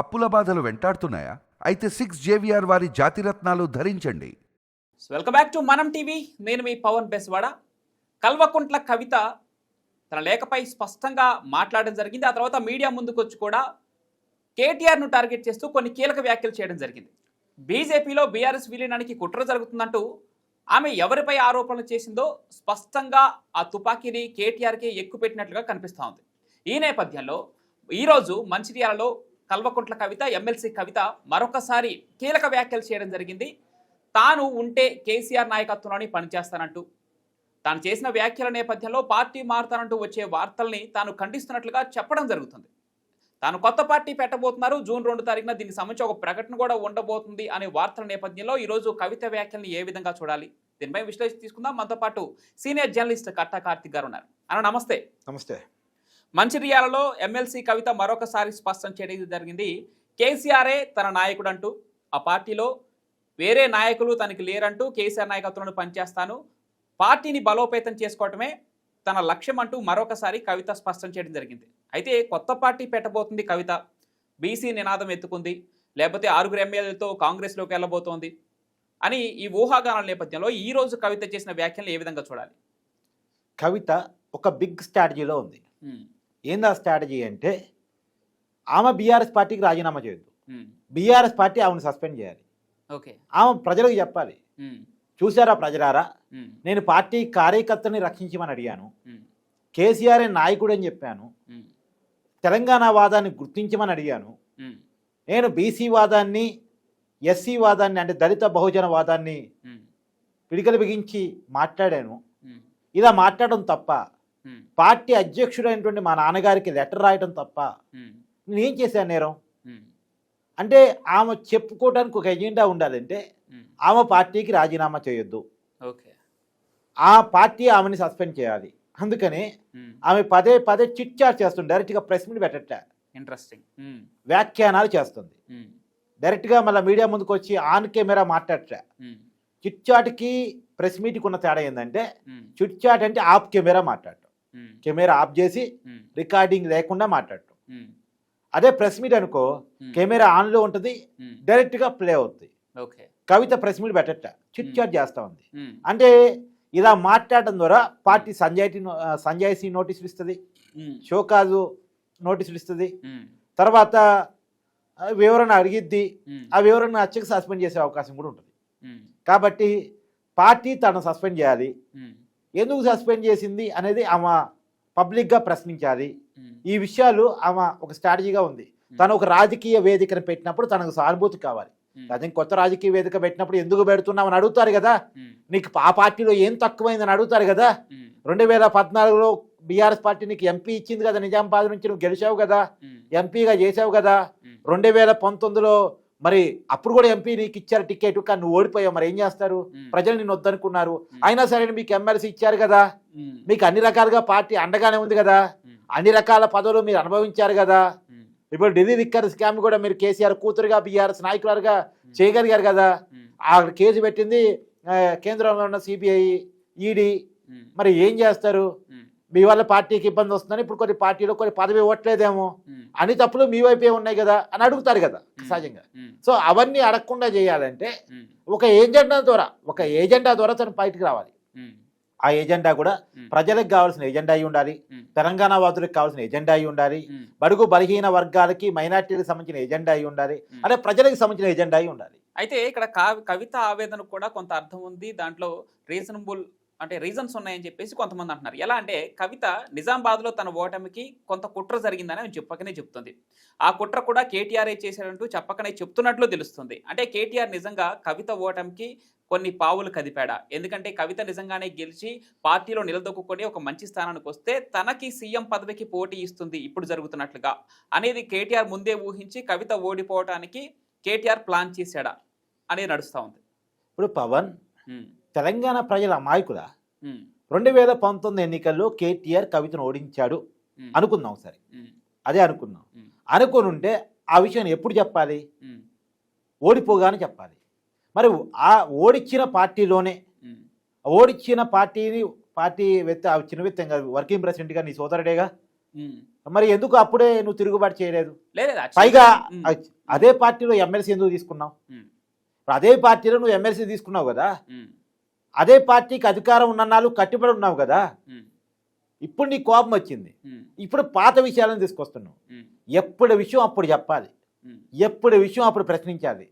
అప్పుల బాధలు వెంటాడుతున్నాయా? అయితే సిక్స్ జేవిఆర్ వారి జాతిరత్నాలు ధరించండి. Welcome back to Manam TV నేను మీ పవన్ బెస్వాడ. కల్వకుంట్ల కవిత తన లేఖపై స్పష్టంగా మాట్లాడడం జరిగింది. ఆ తర్వాత మీడియా ముందుకు వచ్చి కూడా కేటీఆర్ను టార్గెట్ చేస్తూ కొన్ని కీలక వ్యాఖ్యలు చేయడం జరిగింది. బీజేపీలో బీఆర్ఎస్ విలీనానికి కుట్ర జరుగుతుందంటూ ఆమె ఎవరిపై ఆరోపణలు చేసిందో స్పష్టంగా ఆ తుపాకీని కేటీఆర్కే ఎక్కుపెట్టినట్లుగా కనిపిస్తూ ఉంది. ఈ నేపథ్యంలో ఈరోజు మంచిర్యాలలో కల్వకుంట్ల కవిత ఎమ్మెల్సీ కవిత మరొకసారి కీలక వ్యాఖ్యలు చేయడం జరిగింది. తాను ఉంటే కేసీఆర్ నాయకత్వంలోని పనిచేస్తానంటూ తాను చేసిన వ్యాఖ్యల నేపథ్యంలో పార్టీ మారుతానంటూ వచ్చే వార్తల్ని తాను ఖండిస్తున్నట్లుగా చెప్పడం జరుగుతుంది. తాను కొత్త పార్టీ పెట్టబోతున్నారు. జూన్ రెండు తారీఖున దీనికి సంబంధించి ఒక ప్రకటన కూడా ఉండబోతుంది అనే వార్తల నేపథ్యంలో ఈరోజు కవిత వ్యాఖ్యల్ని ఏ విధంగా చూడాలి? దీనిపై విశ్లేషణ తీసుకుందాం. మనతో పాటు సీనియర్ జర్నలిస్ట్ కట్టా కార్తిక్ గారు ఉన్నారు. అన్న నమస్తే. నమస్తే. మంచిర్యాలలో ఎమ్మెల్సీ కవిత మరొకసారి స్పష్టం చేయడం జరిగింది. కేసీఆరే తన నాయకుడు అంటూ ఆ పార్టీలో వేరే నాయకులు తనకి లేరంటూ కేసీఆర్ నాయకత్వంలో పనిచేస్తాను. పార్టీని బలోపేతం చేసుకోవటమే తన లక్ష్యం అంటూ మరొకసారి కవిత స్పష్టం చేయడం జరిగింది. అయితే కొత్త పార్టీ పెట్టబోతుంది కవిత. బీసీ నినాదం ఎత్తుకుంది. లేకపోతే ఆరుగురు ఎమ్మెల్యేలతో కాంగ్రెస్లోకి వెళ్ళబోతోంది అని ఈ ఊహాగానాల నేపథ్యంలో ఈ రోజు కవిత చేసిన వ్యాఖ్యలు ఏ విధంగా చూడాలి? కవిత ఒక బిగ్ స్ట్రాటజీలో ఉంది. ఏంది ఆ స్ట్రాటజీ అంటే ఆమె బీఆర్ఎస్ పార్టీకి రాజీనామా చేయొద్దు. బీఆర్ఎస్ పార్టీ ఆమెను సస్పెండ్ చేయాలి. ఓకే ఆమె ప్రజలకు చెప్పాలి. ఉమ్, చూసారా ప్రజలారా? ఉమ్, నేను పార్టీ కార్యకర్తని రక్షించమని అడిగాను. కేసీఆర్ నాయకుడు అని చెప్పాను. తెలంగాణ వాదాన్ని గుర్తించమని అడిగాను. నేను బీసీ వాదాన్ని ఎస్సీ వాదాన్ని అంటే దళిత బహుజన వాదాన్ని పిడికలు బిగించి మాట్లాడాను. ఇలా మాట్లాడడం తప్ప పార్టీ అధ్యక్షుడైనటువంటి మా నాన్నగారికి లెటర్ రాయడం తప్ప నేనేం చేశాను నేరం? అంటే ఆమె చెప్పుకోవడానికి ఒక ఎజెండా ఉండాలంటే ఆమె పార్టీకి రాజీనామా చేయొద్దు. ఓకే. ఆ పార్టీ ఆమెని సస్పెండ్ చేయాలి. అందుకని ఆమె పదే పదే చిట్ చాట్ చేస్తుంది. డైరెక్ట్గా ప్రెస్ మీట్ పెట్టట. ఇంట్రెస్టింగ్. వ్యాఖ్యానాలు చేస్తుంది. డైరెక్ట్గా మళ్ళీ మీడియా ముందుకు వచ్చి ఆన్ కెమెరా మాట్లాడట. చిట్ చాట్కి ప్రెస్ మీట్కి ఉన్న తేడా ఏంటంటే చిట్ చాట్ అంటే ఆఫ్ కెమెరా మాట్లాడటం. కెమెరా ఆఫ్ చేసి రికార్డింగ్ లేకుండా మాట్లాడటం. అదే ప్రెస్ మీట్ అనుకో కెమెరా ఆన్లో ఉంటుంది డైరెక్ట్గా ప్లే అవుతుంది కవిత ప్రెస్ మీట్ పెట్టట చిట్ చాట్ చేస్తూ ఉంది. అంటే ఇలా మాట్లాడటం ద్వారా పార్టీ సంజాయిటీ సంజాయిషీ నోటీసులు ఇస్తుంది షోకాజు నోటీసులు ఇస్తుంది. తర్వాత వివరణ అడిగిద్ది ఆ వివరణ నచ్చక సస్పెండ్ చేసే అవకాశం కూడా ఉంటుంది. కాబట్టి పార్టీ తను సస్పెండ్ చేయాలి. ఎందుకు సస్పెండ్ చేసింది అనేది ఆమె పబ్లిక్గా ప్రశ్నించాలి ఈ విషయాలు ఆమె ఒక స్ట్రాటజీగా ఉంది. తను ఒక రాజకీయ వేదికను పెట్టినప్పుడు తనకు సానుభూతి కావాలి. అదే కొత్త రాజకీయ వేదిక పెట్టినప్పుడు ఎందుకు పెడుతున్నామని అడుగుతారు కదా. నీకు ఆ పార్టీలో ఏం తక్కువైందని అడుగుతారు కదా. రెండు వేల పద్నాలుగులో బీఆర్ఎస్ పార్టీ నీకు ఎంపీ ఇచ్చింది కదా నిజామాబాద్ నుంచి నువ్వు గెలిచావు కదా. ఎంపీగా చేసావు కదా. రెండు వేల పంతొమ్మిదిలో మరి అప్పుడు కూడా ఎంపీ నీకు ఇచ్చారు టికెట్ కానీ నువ్వు ఓడిపోయావు. మరి ఏం చేస్తారు? ప్రజలు నిన్ను వద్దనుకున్నారు. అయినా సరే మీకు ఎమ్మెల్సీ ఇచ్చారు కదా. మీకు అన్ని రకాలుగా పార్టీ అండగానే ఉంది కదా. అన్ని రకాల పదవులు మీరు అనుభవించారు కదా. ఇప్పుడు ఢిల్లీ లిక్కర్ స్కామ్ కూడా మీరు కేసీఆర్ కూతురుగా బీఆర్ఎస్ నాయకులుగా చేయగలిగారు కదా. ఆ కేసు పెట్టింది కేంద్రంలో ఉన్న సిబిఐ ఈడీ ఉమ్, మరి ఏం చేస్తారు? మీ వల్ల పార్టీకి ఇబ్బంది వస్తుందని ఇప్పుడు కొన్ని పార్టీలో కొన్ని పదవి ఇవ్వట్లేదేమో. అన్ని తప్పులు మీ వైపే ఉన్నాయి కదా అని అడుగుతారు కదా సహజంగా. సో అవన్నీ అడగకుండా చేయాలంటే ఒక ఏజెండా ద్వారా ఒక ఏజెండా ద్వారా తను బయటికి రావాలి. ఆ ఏజెండా కూడా ప్రజలకు కావాల్సిన ఏజెండా అయి ఉండాలి తెలంగాణ వాదులకు కావాల్సిన ఏజెండా అయి ఉండాలి బడుగు బలహీన వర్గాలకి మైనార్టీలకు సంబంధించిన ఏజెండా అయి ఉండాలి. అదే ప్రజలకు సంబంధించిన ఏజెండా అయి ఉండాలి. అయితే ఇక్కడ కవిత ఆవేదన కూడా కొంత అర్థం ఉంది. దాంట్లో రీజనబుల్ అంటే రీజన్స్ ఉన్నాయని చెప్పేసి కొంతమంది అంటున్నారు. ఎలా అంటే కవిత నిజామాబాద్లో తన ఓటమికి కొంత కుట్ర జరిగిందని ఆమె చెప్పకనే చెప్తుంది. ఆ కుట్ర కూడా కేటీఆర్ చేశారంటూ చెప్పకనే చెప్తున్నట్లు తెలుస్తుంది. అంటే కేటీఆర్ నిజంగా కవిత ఓటమికి కొన్ని పావులు కదిపాడా? ఎందుకంటే కవిత నిజంగానే గెలిచి పార్టీలో నిలదొక్కుని ఒక మంచి స్థానానికి వస్తే తనకి సీఎం పదవికి పోటీ ఇస్తుంది ఇప్పుడు జరుగుతున్నట్లుగా అనేది కేటీఆర్ ముందే ఊహించి కవిత ఓడిపోవటానికి కేటీఆర్ ప్లాన్ చేశాడా అనేది నడుస్తూ ఉంది. ఇప్పుడు పవన్ తెలంగాణ ప్రజల అమాయకుల రెండు వేల పంతొమ్మిది ఎన్నికల్లో కేటీఆర్ కవితను ఓడించాడు అనుకుందాం సరే అదే అనుకున్నాం అనుకుని ఉంటే ఆ విషయం ఎప్పుడు చెప్పాలి? ఓడిపోగానే చెప్పాలి. మరి ఆ ఓడిచ్చిన పార్టీలోనే ఓడిచ్చిన పార్టీని పార్టీ వ్యక్తి ఆ చిన్న వ్యక్తి కాదు వర్కింగ్ ప్రెసిడెంట్గా నీ సోదరుడేగా. మరి ఎందుకు అప్పుడే నువ్వు తిరుగుబాటు చేయలేదు? లేదు లేదు, పైగా అదే పార్టీలో ఎమ్మెల్సీ ఎందుకు తీసుకున్నావు? అదే పార్టీలో నువ్వు ఎమ్మెల్సీ తీసుకున్నావు కదా? అదే పార్టీకి అధికారం ఉన్నన్నాళ్ళు కట్టుబడి ఉన్నావు కదా. ఇప్పుడు నీ కోపం వచ్చింది. ఇప్పుడు పాత విషయాలను తీసుకొస్తున్నావు. ఎప్పుడు విషయం అప్పుడు చెప్పాలి. ఎప్పుడు విషయం అప్పుడు ప్రశ్నించాలి.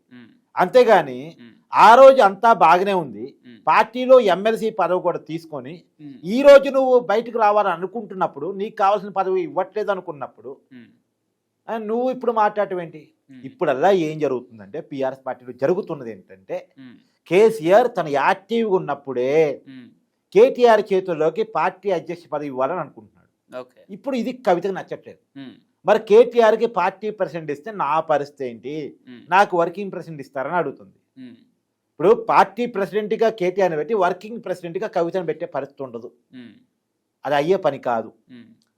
అంతేగాని ఆ రోజు అంతా బాగానే ఉంది. పార్టీలో ఎమ్మెల్సీ పదవి కూడా తీసుకొని ఈ రోజు నువ్వు బయటకు రావాలని అనుకుంటున్నప్పుడు నీకు కావాల్సిన పదవి ఇవ్వట్లేదు అనుకున్నప్పుడు నువ్వు ఇప్పుడు మాట్లాడటం ఏంటి? ఇప్పుడల్లా ఏం జరుగుతుందంటే పిఆర్ఎస్ పార్టీలో జరుగుతున్నది ఏంటంటే కేసీఆర్ తన యాక్టివ్గా ఉన్నప్పుడే కేటీఆర్ చేతుల్లోకి పార్టీ అధ్యక్ష పదవి ఇవ్వాలని అనుకుంటున్నాడు. ఇప్పుడు ఇది కవితకు నచ్చట్లేదు. మరి కేటీఆర్కి పార్టీ ప్రెసిడెంట్ ఇస్తే నా పరిస్థితి ఏంటి? నాకు వర్కింగ్ ప్రెసిడెంట్ ఇస్తారని అడుగుతుంది. ఇప్పుడు పార్టీ ప్రెసిడెంట్గా కేటీఆర్ని పెట్టి వర్కింగ్ ప్రెసిడెంట్గా కవితను పెట్టే పరిస్థితి ఉండదు. అది అయ్యే పని కాదు.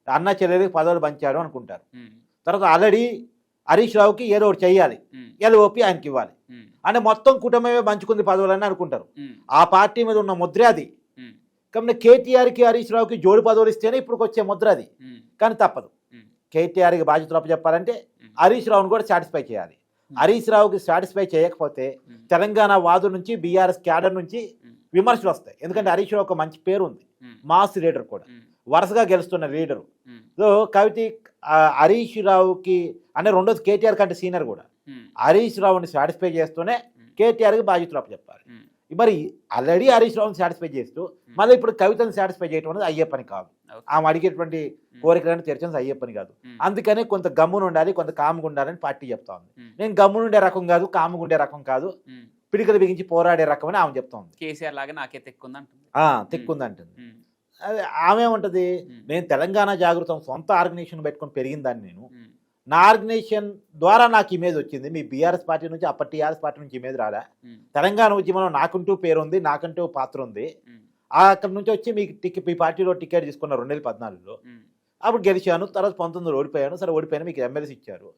అన్న చెల్లెలకి పదవులు పంచాడు అనుకుంటారు. తర్వాత ఆల్రెడీ హరీష్ రావుకి ఏదో ఒకటి చెయ్యాలి. ఎల్ఓపి ఆయనకి ఇవ్వాలి అంటే మొత్తం కుటుంబమే పంచుకుంది పదవులని అనుకుంటారు. ఆ పార్టీ మీద ఉన్న ముద్ర అది. కాబట్టి కేటీఆర్కి హరీష్ రావుకి జోడు పదవులు ఇస్తేనే ఇప్పుడు వచ్చే ముద్ర అది. కానీ తప్పదు. కేటీఆర్కి బాధ్యతలు చెప్పాలంటే హరీష్ రావును కూడా సాటిస్ఫై చేయాలి. హరీష్ రావుకి సాటిస్ఫై చేయకపోతే తెలంగాణ వాదు నుంచి బీఆర్ఎస్ క్యాడర్ నుంచి విమర్శలు వస్తాయి. ఎందుకంటే హరీష్ రావు ఒక మంచి పేరు ఉంది. మాస్ లీడర్ కూడా. వరుసగా గెలుస్తున్న లీడరు. సో కవితి ఆ, హరీష్ రావుకి అంటే రెండోది కేటీఆర్ కంటే సీనియర్ కూడా. హరీష్ రావుని సాటిస్ఫై చేస్తూనే కేటీఆర్కి బాధ్యతలు చెప్పాలి ఉమ్, మరి ఆల్రెడీ హరీష్ రావుని సాటిస్ఫై చేస్తూ మళ్ళీ ఇప్పుడు కవితను సాటిస్ఫై చేయడం అనేది అయ్యే పని కాదు. ఆమె అడిగేటువంటి కోరికలను తీర్చడం అయ్యే పని కాదు. అందుకనే కొంత గమ్మున ఉండాలి కొంత కాముగా ఉండాలని పార్టీ చెప్తా ఉంది. నేను గమ్మున ఉండే రకం కాదు కాముగా ఉండే రకం కాదు. పిడికలు బిగించి పోరాడే రకం అని ఆమె చెప్తా ఉంది. కేసీఆర్ లాగా నాకే తెక్కుంది అంటుంది ఆ, తిక్కుందంటుంది. ఉమ్, అదే ఆమె ఏమంటది? నేను తెలంగాణ జాగృతం సొంత ఆర్గనైజేషన్ పెట్టుకొని పెరిగిందాన్ని నేను. నా ఆర్గనైజేషన్ ద్వారా నాకు ఇమేజ్ వచ్చింది. మీ బీఆర్ఎస్ పార్టీ నుంచి అప్పటి టీఆర్ఎస్ పార్టీ నుంచి ఇమేజ్ రాదా ఉమ్, తెలంగాణ ఉద్యమంలో నాకుంటూ పేరు ఉంది నాకంటూ పాత్ర ఉంది అక్కడ నుంచి వచ్చి మీకు టికెట్ మీ పార్టీలో టికెట్ తీసుకున్న రెండు వేల పద్నాలుగులో అప్పుడు గెలిచాను తర్వాత పంతొమ్మిదిలో ఓడిపోయాను సరే ఓడిపోయాను మీకు ఎమ్మెల్సీ ఇచ్చారు.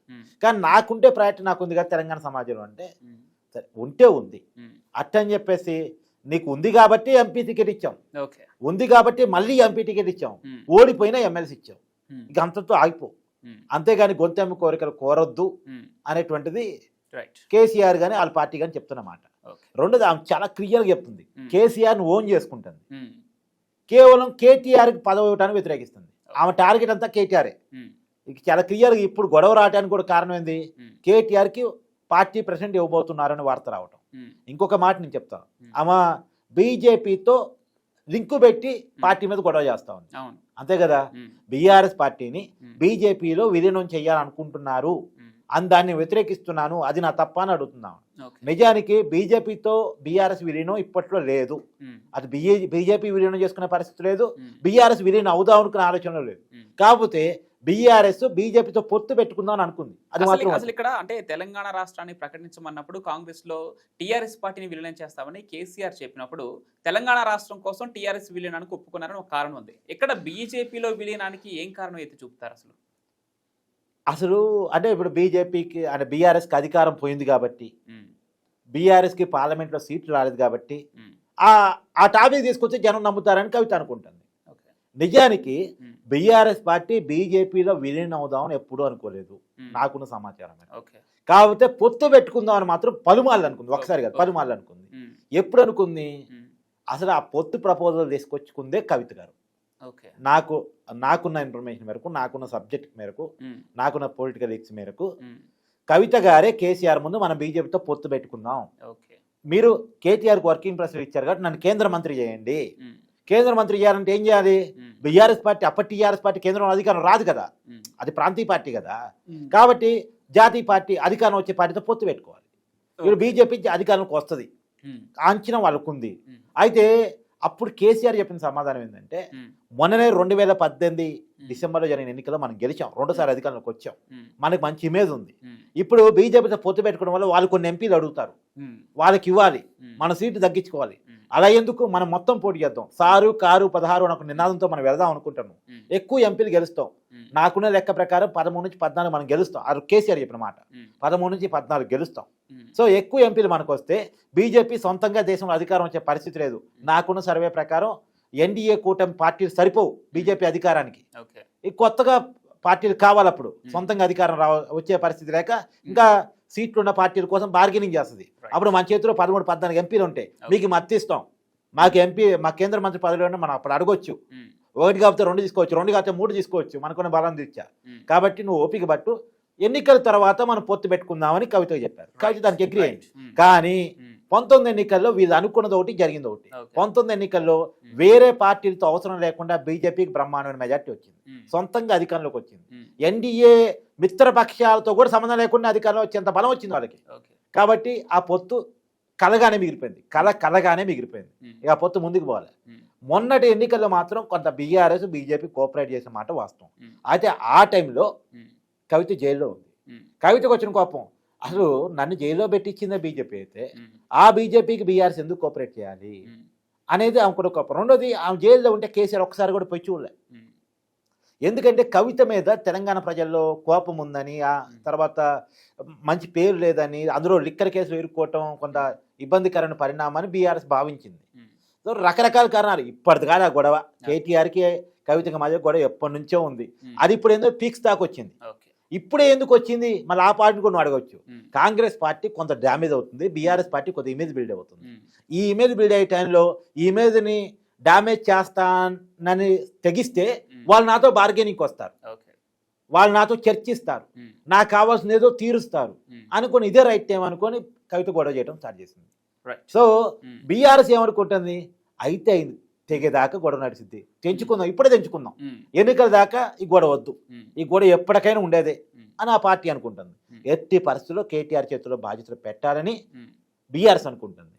కానీ నాకుంటే ప్రయారిటీ నాకు ఉంది కదా తెలంగాణ సమాజంలో అంటే సరే ఉంటే ఉంది. అట్టని చెప్పేసి నీకు ఉంది కాబట్టి ఎంపీ టికెట్ ఇచ్చాం. ఓకే. ఉంది కాబట్టి మళ్ళీ ఎంపీ టికెట్ ఇచ్చాం. ఓడిపోయినా ఎమ్మెల్సీ ఇచ్చాం. ఇక అంతతో ఆగిపో. అంతేగాని గొంతెమ్మ కోరికలు కోరొద్దు ఉమ్, అనేటువంటిది కేసీఆర్ కానీ వాళ్ళ పార్టీ కానీ చెప్తున్నమాట రెండోది ఆమె చాలా క్లియర్గా చెప్తుంది. ఉమ్, కేసీఆర్ని ఓన్ చేసుకుంటుంది. కేవలం కేటీఆర్కి పదవి ఇవ్వటానికి వ్యతిరేకిస్తుంది. ఆమె టార్గెట్ అంతా ఇక చాలా క్లియర్గా ఇప్పుడు గొడవ రావడానికి కూడా కారణం ఏంది? ఉమ్, కేటీఆర్కి పార్టీ ప్రెసిడెంట్ ఇవ్వబోతున్నారని వార్త రావటం. ఇంకొక మాట నేను చెప్తాను. ఆమె బీజేపీతో లింకు పెట్టి పార్టీ మీద గొడవ చేస్తా ఉంది. అంతే కదా? బీఆర్ఎస్ పార్టీని బీజేపీలో విలీనం చేయాలనుకుంటున్నారు. అని దాన్ని వ్యతిరేకిస్తున్నాను. అది నా తప్ప అని అడుగుతున్నాను. నిజానికి బీజేపీతో బీఆర్ఎస్ విలీనం ఇప్పట్లో లేదు. అది బీజేపీ విలీనం చేసుకునే పరిస్థితి లేదు. బీఆర్ఎస్ విలీనం అవుదాం అనుకునే ఆలోచన లేదు. కాకపోతే బీఆర్ఎస్ బీజేపీతో పొత్తు పెట్టుకుందాం అని అనుకుంది. అది అసలు మాత్రం అసలు ఇక్కడ అంటే తెలంగాణ రాష్ట్రాన్ని ప్రకటించమన్నప్పుడు కాంగ్రెస్లో టీఆర్ఎస్ పార్టీని విలీనం చేస్తామని కేసీఆర్ చెప్పినప్పుడు తెలంగాణ రాష్ట్రం కోసం టీఆర్ఎస్ విలీనానికి ఒప్పుకున్నారని ఒక కారణం ఉంది. ఇక్కడ బీజేపీలో విలీనానికి ఏం కారణం ఎత్తి చూపుతారు అసలు? అసలు అంటే ఇప్పుడు బీజేపీకి అంటే బీఆర్ఎస్కి అధికారం పోయింది కాబట్టి బీఆర్ఎస్కి పార్లమెంట్లో సీట్లు రాలేదు కాబట్టి ఆ ఆ టాపిక్ తీసుకొచ్చి జనం నమ్ముతారని కవిత అనుకుంటుంది. నిజానికి బీఆర్ఎస్ పార్టీ బీజేపీలో విలీనం అవుదామని ఎప్పుడూ అనుకోలేదు. నాకున్న సమాచారం కాకపోతే పొత్తు పెట్టుకుందాం అని మాత్రం పలుమార్లు అనుకుంది. ఒకసారి కాదు పలుమార్లు అనుకుంది. ఎప్పుడు అనుకుంది? అసలు ఆ పొత్తు ప్రపోజల్ తీసుకొచ్చుకుందే కవిత గారు. ఓకే. నాకు నాకున్న ఇన్ఫర్మేషన్ మేరకు నాకున్న సబ్జెక్ట్ మేరకు నాకున్న పొలిటికల్ లిక్స్ మేరకు కవిత గారే కేసీఆర్ ముందు మనం బీజేపీతో పొత్తు పెట్టుకుందాం. ఓకే. మీరు కేటీఆర్కి వర్కింగ్ ప్రెసిడెంట్ ఇచ్చారు కాబట్టి నన్ను కేంద్ర మంత్రి చేయండి. కేంద్ర మంత్రి చేయాలంటే ఏం చేయాలి? బీఆర్ఎస్ పార్టీ అప్పటి టీఆర్ఎస్ పార్టీ కేంద్రంలో అధికారం రాదు కదా. అది ప్రాంతీయ పార్టీ కదా. కాబట్టి జాతీయ పార్టీ అధికారం వచ్చే పార్టీతో పొత్తు పెట్టుకోవాలి. ఇప్పుడు బీజేపీ అధికారంలోకి వస్తుంది. అంచనా వాళ్ళకు ఉంది ఉమ్, అయితే అప్పుడు కేసీఆర్ చెప్పిన సమాధానం ఏంటంటే మొన్ననే రెండు వేల పద్దెనిమిది డిసెంబర్లో జరిగిన ఎన్నికల్లో మనం గెలిచాం. రెండోసారి అధికారంలోకి వచ్చాం. మనకి మంచి ఇమేజ్ ఉంది. ఇప్పుడు బీజేపీతో పొత్తు పెట్టుకోవడం వల్ల వాళ్ళు కొన్ని ఎంపీలు అడుగుతారు. వాళ్ళకి ఇవ్వాలి. మన సీటు తగ్గించుకోవాలి. అలా ఎందుకు? మనం మొత్తం పోటీ చేద్దాం. సారు కారు పదహారు అని ఒక నినాదంతో మనం వెళదాం అనుకుంటాము ఎక్కువ ఎంపీలు గెలుస్తాం. నాకున్న లెక్క ప్రకారం పదమూడు నుంచి పద్నాలుగు మనం గెలుస్తాం. అది కేసీఆర్ చెప్పిన మాట. పదమూడు నుంచి పద్నాలుగు గెలుస్తాం. సో ఎక్కువ ఎంపీలు మనకు వస్తే బీజేపీ సొంతంగా దేశంలో అధికారం వచ్చే పరిస్థితి లేదు. నాకున్న సర్వే ప్రకారం ఎన్డీఏ కూటమి పార్టీలు సరిపోవు బీజేపీ అధికారానికి. ఈ కొత్తగా పార్టీలు కావాలి అప్పుడు Hmm. సొంతంగా అధికారం రావ వచ్చే పరిస్థితి లేక ఇంకా సీట్లు ఉన్న పార్టీల కోసం బార్గెనింగ్ చేస్తుంది. అప్పుడు మన చేతిలో పదమూడు పద్నాలుగు ఎంపీలు ఉంటాయి. మీకు మద్దతు ఇస్తాం. మాకు ఎంపీ మా కేంద్ర మంత్రి పదవిలో మనం అప్పుడు అడగొచ్చు. ఒకటి కాకపోతే రెండు తీసుకోవచ్చు రెండు కాకపోతే మూడు తీసుకోవచ్చు మనకున్న బలం తెచ్చా ఉమ్. కాబట్టి నువ్వు ఓపిక పట్టు. ఎన్నికల తర్వాత మనం పొత్తు పెట్టుకుందామని కవిత చెప్పారు. కవిత దానికి అగ్రి అయింది. కానీ పంతొమ్మిది ఎన్నికల్లో వీళ్ళు అనుకున్నది ఒకటి జరిగింది ఒకటి. పంతొమ్మిది ఎన్నికల్లో వేరే పార్టీలతో అవసరం లేకుండా బీజేపీకి బ్రహ్మాండమైన మెజార్టీ వచ్చింది. సొంతంగా అధికారంలోకి వచ్చింది. ఎన్డీఏ మిత్రపక్షాలతో కూడా సంబంధం లేకుండా అధికారంలో వచ్చేంత బలం వచ్చింది వాళ్ళకి. కాబట్టి ఆ పొత్తు కలగానే మిగిలిపోయింది. కల కలగానే మిగిలిపోయింది. ఇక ఆ పొత్తు ముందుకు పోవాలి. మొన్నటి ఎన్నికల్లో మాత్రం కొంత బీఆర్ఎస్ బీజేపీ కోఆపరేట్ చేసిన మాట వాస్తవం. అయితే ఆ టైంలో కవిత జైల్లో ఉంది. కవితకు వచ్చిన కోపం అసలు నన్ను జైల్లో పెట్టించిందే బీజేపీ అయితే ఆ బీజేపీకి బీఆర్ఎస్ ఎందుకు కోఆపరేట్ చేయాలి అనేది ఆమె కూడా కోపం. రెండోది ఆమె జైల్లో ఉంటే కేసీఆర్ ఒక్కసారి కూడా పోయి చూడలే. ఎందుకంటే కవిత మీద తెలంగాణ ప్రజల్లో కోపం ఉందని ఆ తర్వాత మంచి పేరు లేదని అందులో లిక్కర్ కేసులు ఎదుర్కోవటం కొంత ఇబ్బందికరమైన పరిణామాన్ని బీఆర్ఎస్ భావించింది. సో రకరకాల కారణాలు ఇప్పటిది కాదు ఆ గొడవ. కేటీఆర్కి కవితకి మధ్య గొడవ ఎప్పటి నుంచో ఉంది. అది ఇప్పుడు ఏందో పీక్స్ దాకా వచ్చింది. ఇప్పుడే ఎందుకు వచ్చింది? మళ్ళీ ఆ పార్టీని కూడా అడగవచ్చు కాంగ్రెస్ పార్టీ కొంత డ్యామేజ్ అవుతుంది బీఆర్ఎస్ పార్టీ కొంత ఇమేజ్ బిల్డ్ అవుతుంది. ఈ ఇమేజ్ బిల్డ్ అయ్యే టైంలో ఈ ఇమేజ్ని డ్యామేజ్ చేస్తానని తెగిస్తే వాళ్ళు నాతో బార్గెనింగ్కి వస్తారు. వాళ్ళు నాతో చర్చిస్తారు. ఉమ్, నాకు కావాల్సిన ఏదో తీరుస్తారు. ఉమ్, అనుకొని ఇదే రైట్ టైం అనుకొని కవిత గొడవ చేయడం స్టార్ట్ చేసింది. సో బీఆర్ఎస్ ఏమనుకుంటుంది? అయితే అయింది. తెగేదాకా గొడవ నడిచింది తెంచుకుందాం. ఇప్పుడే తెంచుకుందాం. ఎన్నికల దాకా ఈ గొడవ వద్దు. ఈ గొడవ ఎప్పటికైనా ఉండేదే అని ఆ పార్టీ అనుకుంటుంది. ఎట్టి పరిస్థితుల్లో కేటీఆర్ చేతిలో బాధ్యతలు పెట్టాలని బీఆర్ఎస్ అనుకుంటుంది.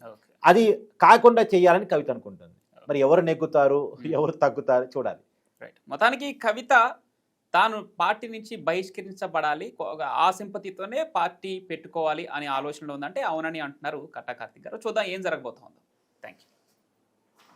అది కాకుండా చేయాలని కవిత అనుకుంటుంది. మరి ఎవరు నెగ్గుతారు? ఎవరు తగ్గుతారు? చూడాలి. రైట్ మొత్తానికి కవిత తాను పార్టీ నుంచి బహిష్కరించబడాలి ఆ సింపతితోనే పార్టీ పెట్టుకోవాలి అనే ఆలోచనలో ఉందంటే అవునని అంటున్నారు కట్టా కార్తిక్ గారు. చూద్దాం ఏం జరగబోతోందో. Thank you